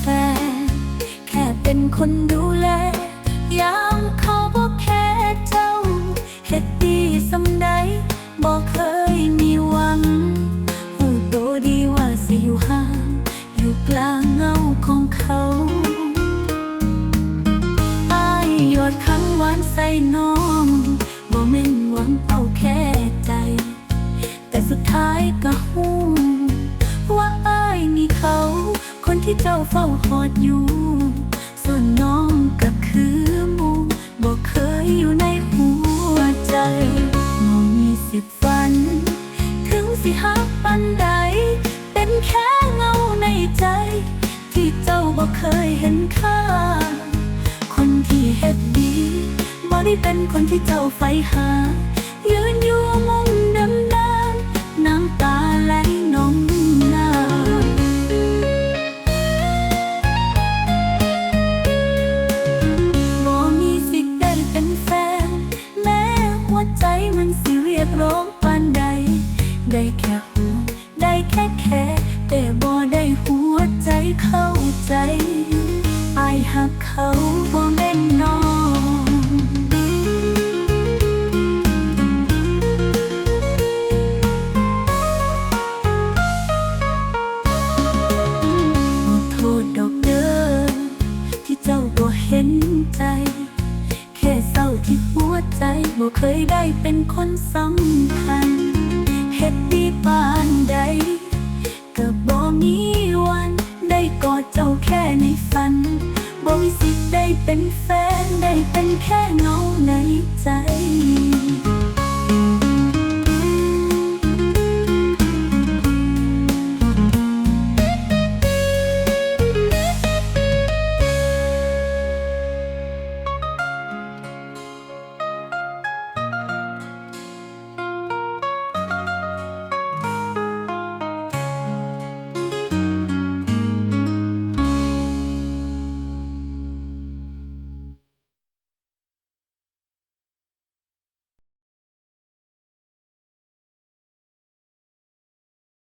แฟน แค่เป็นคนดูแลยาม เจ้าเฝ้าหอดอยู่ ส่วนน้องก็คือหมูบอกเคยอยู่ในหัวใจมองมีสิบฝัน ถึงสิหักปันใด เป็นแค่เงาในใจ ที่เจ้าบอกเคยเห็นค่า คนที่เฮ็ดดีบ่ได้เป็นคนที่เจ้าใฝ่หา ร้องปานใด ได้แค่หูได้แค่แค่แต่บ่ได้หัวใจเข้าใจ อายหักเขาบ่แม่นน้อง ที่หัวใจบ่เคยได้เป็นคนสำคัญเฮ็ดดีปานใดก็บ่มีวัน ได้กอดเจ้าแค่ในฝันบ่มีสิทธิ์ได้เป็นแฟนได้เป็นแค่เงา